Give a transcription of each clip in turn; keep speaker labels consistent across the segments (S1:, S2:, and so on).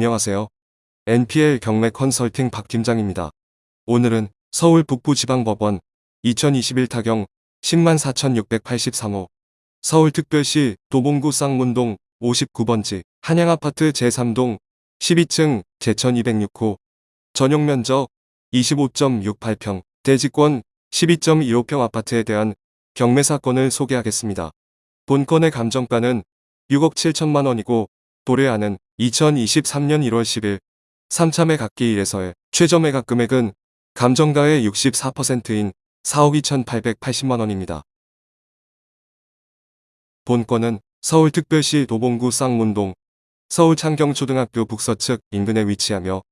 S1: 안녕하세요. NPL 경매 컨설팅 박 팀장입니다. 오늘은 서울 북부지방법원 2021 타경 104,683호 서울특별시 도봉구 쌍문동 59번지 한양아파트 제3동 12층 제1206호 전용 면적 25.68평 대지권 12.25평 아파트에 대한 경매 사건을 소개하겠습니다. 본건의 감정가는 6억 7천만 원이고 도래하는 2023년 1월 10일 3참의 각기 1에서의 최저 매각 금액은 감정가의 64%인 4억 2,880만 원입니다. 본건은 서울특별시 도봉구 쌍문동 서울창경초등학교 북서측 인근에 위치하며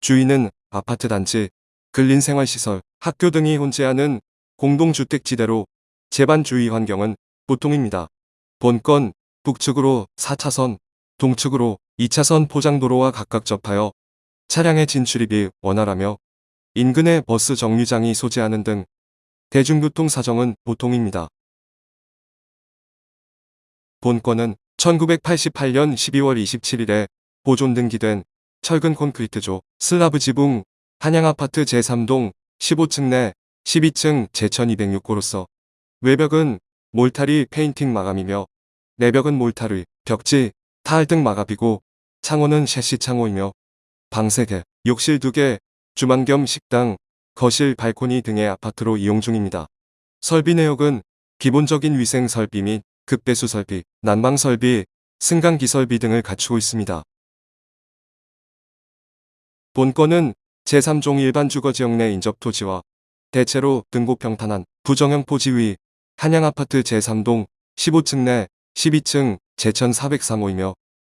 S1: 주위는 아파트 단지, 근린생활시설, 학교 등이 혼재하는 공동주택지대로 재반 주위 환경은 보통입니다. 본건 북측으로 4차선, 동측으로 2차선 포장도로와 각각 접하여 차량의 진출입이 원활하며 인근에 버스 정류장이 소재하는 등 대중교통 사정은 보통입니다. 본건은 1988년 12월 27일에 보존 등기된 철근 콘크리트조 슬라브 지붕 한양아파트 제3동 15층 내 12층 제1206호로서 외벽은 몰타리 페인팅 마감이며 내벽은 몰타리, 벽지, 타일 등 마감이고 창호는 셰시 창호이며 방 3개, 욕실 2개, 주방 겸 식당, 거실, 발코니 등의 아파트로 이용 중입니다. 설비 내역은 기본적인 위생 설비 및 급배수 설비, 난방 설비, 승강기 설비 등을 갖추고 있습니다. 본건은 제3종 일반 주거지역 내 인접 토지와 대체로 등고 평탄한 부정형 토지 위 한양아파트 제3동 15층 내 12층 제1403호이며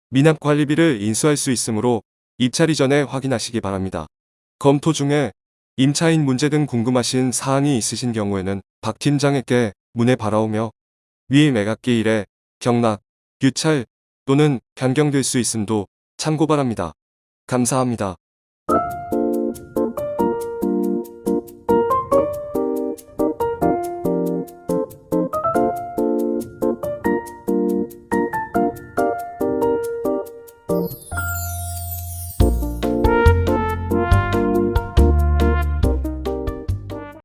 S1: 미납관리비를 인수할 수 있으므로 입찰 이 전에 확인하시기 바랍니다. 검토 중에 임차인 문제 등 궁금하신 사항이 있으신 경우에는 박 팀장에게 문의 바라오며 위 매각기 일에 경락, 유찰 또는 변경될 수 있음도 참고 바랍니다. 감사합니다.